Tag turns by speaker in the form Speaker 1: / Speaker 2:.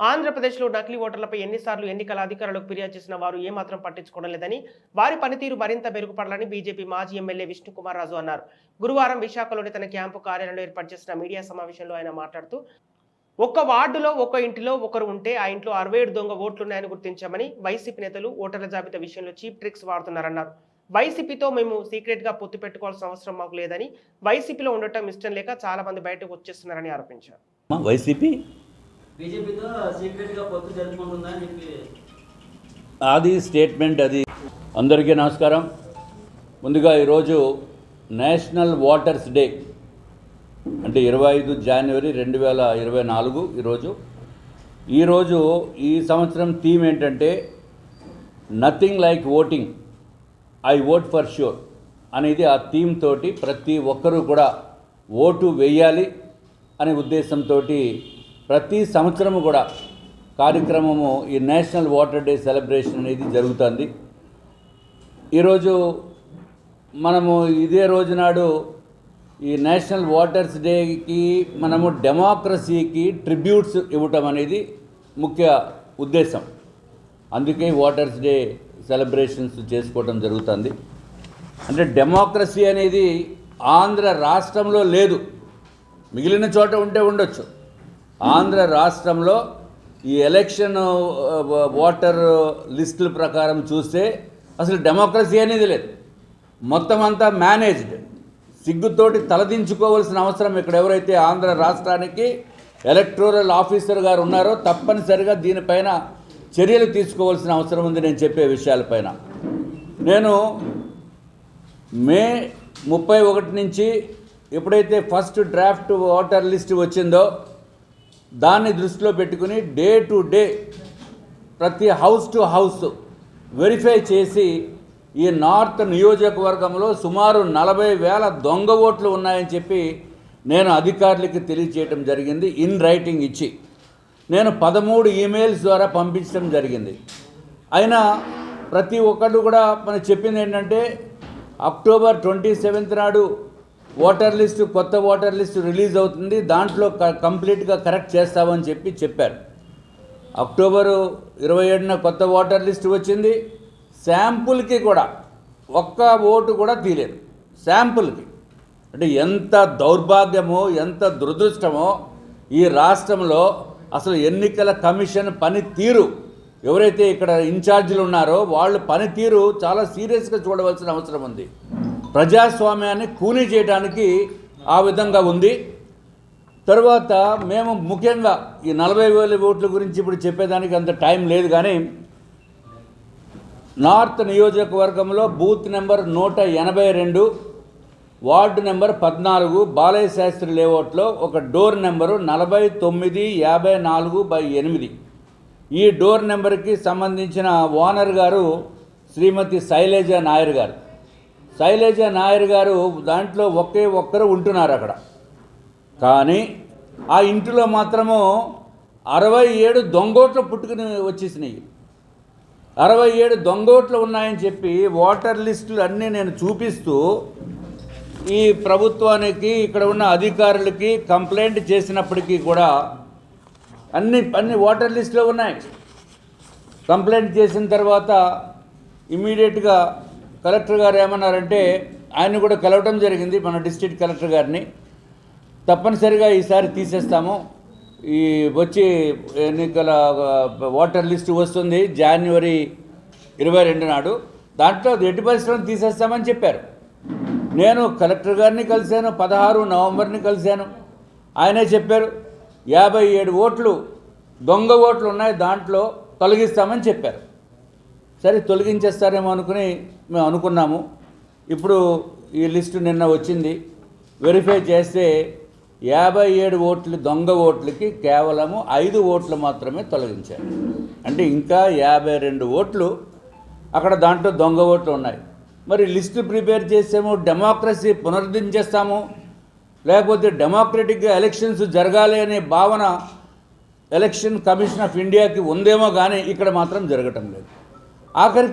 Speaker 1: ఆంధ్రప్రదేశ్లో నకిలీ ఓటర్లపై ఎన్నిసార్లు ఎన్నికల అధికారులకు ఫిర్యాదు చేసిన వారు ఏమాత్రం పట్టించుకోవడం లేదని వారి పనితీరు మరింత మెరుగుపడాలని బీజేపీ మాజీ ఎమ్మెల్యే విష్ణుకుమార్ రాజు అన్నారు. గురువారం విశాఖలోని తన క్యాంపు కార్యాలయంలో ఏర్పాటు చేసిన మీడియా సమావేశంలో ఆయన మాట్లాడుతూ ఒక్క వార్డులో ఒక్క ఇంటిలో ఒకరు ఉంటే ఆ ఇంట్లో అరవై ఏడు దొంగ ఓట్లున్నాయని గుర్తించామని వైసీపీ నేతలు ఓటర్ల జాబితా విషయంలో చీప్ ట్రిక్స్ వాడుతున్నారన్నారు. వైసీపీతో మేము సీక్రెట్గా పొత్తు పెట్టుకోవాల్సిన అవసరం మాకు లేదని వైసీపీలో ఉండటం ఇష్టం లేక చాలామంది బయటకు వచ్చేస్తున్నారని ఆరోపించారు.
Speaker 2: వైసీపీ
Speaker 3: బీజేపీతో పొత్తు చెప్పి
Speaker 2: అది స్టేట్మెంట్ అది. అందరికీ నమస్కారం. ముందుగా ఈరోజు నేషనల్ వాటర్స్ డే అంటే ఇరవై ఐదు జనవరి రెండు వేల ఇరవై నాలుగు ఈరోజు. ఈరోజు ఈ సంవత్సరం థీమ్ ఏంటంటే nothing like voting. I vote for sure అనేది ఆ థీమ్ తోటి ప్రతి ఒక్కరూ కూడా ఓటు వేయాలి అనే ఉద్దేశంతో ప్రతి సంవత్సరము కూడా కార్యక్రమము ఈ నేషనల్ వాటర్ డే సెలబ్రేషన్ అనేది జరుగుతుంది. ఈరోజు మనము ఇదే రోజు నాడు ఈ నేషనల్ వాటర్స్ డేకి మనము డెమోక్రసీకి ట్రిబ్యూట్స్ ఇవ్వటం అనేది ముఖ్య ఉద్దేశం. అందుకే వాటర్స్ డే సెలబ్రేషన్స్ చేసుకోవటం జరుగుతుంది. అంటే డెమోక్రసీ అనేది ఆంధ్ర రాష్ట్రంలో లేదు. మిగిలిన చోట ఉంటే ఉండొచ్చు. ఆంధ్ర రాష్ట్రంలో ఈ ఎలక్షన్ ఓటర్ లిస్టుల ప్రకారం చూస్తే అసలు డెమోక్రసీ అనేది లేదు. మొత్తం అంతా మేనేజ్డ్ సిగ్గుతోటి తలదించుకోవాల్సిన అవసరం ఇక్కడ ఎవరైతే ఆంధ్ర రాష్ట్రానికి ఎలక్టోరల్ ఆఫీసర్ గారు ఉన్నారో తప్పనిసరిగా దీనిపైన చర్యలు తీసుకోవాల్సిన అవసరం ఉంది నేను చెప్పే విషయాలపైన. నేను మే ముప్పై ఒకటి నుంచి ఎప్పుడైతే ఫస్ట్ డ్రాఫ్ట్ ఓటర్ లిస్ట్ వచ్చిందో దాన్ని దృష్టిలో పెట్టుకుని డే టు డే ప్రతి హౌస్ టు హౌస్ వెరిఫై చేసి ఈ నార్త్ నియోజకవర్గంలో సుమారు నలభై వేల దొంగ ఓట్లు ఉన్నాయని చెప్పి నేను అధికారులకి తెలియచేయటం జరిగింది ఇన్ రైటింగ్ ఇచ్చి. నేను పదమూడు ఈమెయిల్స్ ద్వారా పంపించడం జరిగింది. అయినా ప్రతి ఒక్కళ్ళు కూడా మనం చెప్పింది ఏంటంటే అక్టోబర్ ట్వంటీ సెవెంత్ నాడు ఓటర్ లిస్టు కొత్త ఓటర్ లిస్టు రిలీజ్ అవుతుంది. దాంట్లో క- కంప్లీట్గా కరెక్ట్ చేస్తామని చెప్పి చెప్పారు. అక్టోబరు ఇరవై ఏడున కొత్త ఓటర్ లిస్టు వచ్చింది. శాంపుల్కి కూడా ఒక్క ఓటు కూడా తీయలేదు. శాంపుల్కి. అంటే ఎంత దౌర్భాగ్యమో ఎంత దురదృష్టమో ఈ రాష్ట్రంలో అసలు ఎన్నికల కమిషన్ పనితీరు ఎవరైతే ఇక్కడ ఇన్ఛార్జీలు ఉన్నారో వాళ్ళు పనితీరు చాలా సీరియస్గా చూడవలసిన అవసరం ఉంది. ప్రజాస్వామ్యాన్ని కూనీ చేయడానికి ఆ విధంగా ఉంది. తర్వాత మేము ముఖ్యంగా ఈ నలభై వేల ఓట్ల గురించి ఇప్పుడు చెప్పేదానికి అంత టైం లేదు కానీ నార్త్ నియోజకవర్గంలో బూత్ నెంబర్ నూట ఎనభై రెండు వార్డు నెంబర్ పద్నాలుగు బాలయ్య శాస్త్రి లేఅవుట్లో ఒక డోర్ నెంబరు నలభై తొమ్మిది యాభై నాలుగు బై ఎనిమిది. ఈ డోర్ నెంబర్కి సంబంధించిన ఓనర్ గారు శ్రీమతి శైలేజ నాయర్ గారు. శైలేజ నాయర్ గారు దాంట్లో ఒకే ఒక్కరు ఉంటున్నారు అక్కడ. కానీ ఆ ఇంటిలో మాత్రము అరవై ఏడు దొంగోట్లు పుట్టుకుని వచ్చేసినాయి. అరవై ఏడు దొంగోట్లు ఉన్నాయని చెప్పి ఓటర్ లిస్టులు అన్నీ నేను చూపిస్తూ ఈ ప్రభుత్వానికి ఇక్కడ ఉన్న అధికారులకి కంప్లైంట్ చేసినప్పటికీ కూడా అన్ని అన్ని ఓటర్ లిస్టులో ఉన్నాయి. కంప్లైంట్ చేసిన తర్వాత ఇమీడియట్గా కలెక్టర్ గారు ఏమన్నారంటే ఆయన కూడా కలవటం జరిగింది మన డిస్ట్రిక్ట్ కలెక్టర్ గారిని. తప్పనిసరిగా ఈసారి తీసేస్తాము. ఈ వచ్చి ఎన్నికల ఓటర్ లిస్టు వస్తుంది జనవరి ఇరవై రెండు నాడు. దాంట్లో ఎట్టి పరిశ్రమ తీసేస్తామని చెప్పారు. నేను కలెక్టర్ గారిని కలిశాను పదహారు నవంబర్ని కలిశాను. ఆయనే చెప్పారు యాభై ఏడు ఓట్లు దొంగ ఓట్లు ఉన్నాయి దాంట్లో తొలగిస్తామని చెప్పారు. సరే తొలగించేస్తారేమో అనుకుని మేము అనుకున్నాము. ఇప్పుడు ఈ లిస్టు నిన్న వచ్చింది. వెరిఫై చేస్తే యాభై ఏడు ఓట్లు దొంగ ఓట్లకి కేవలము ఐదు ఓట్లు మాత్రమే తొలగించారు. అంటే ఇంకా యాభై రెండు ఓట్లు అక్కడ దాంట్లో దొంగ ఓట్లు ఉన్నాయి. మరి లిస్టు ప్రిపేర్ చేసాము డెమోక్రసీ పునరుద్ధరించేస్తాము. లేకపోతే డెమోక్రటిక్గా ఎలక్షన్స్ జరగాలి అనే భావన ఎలక్షన్ కమిషన్ ఆఫ్ ఇండియాకి ఉందేమో కానీ ఇక్కడ మాత్రం జరగటం లేదు. Ah, Apple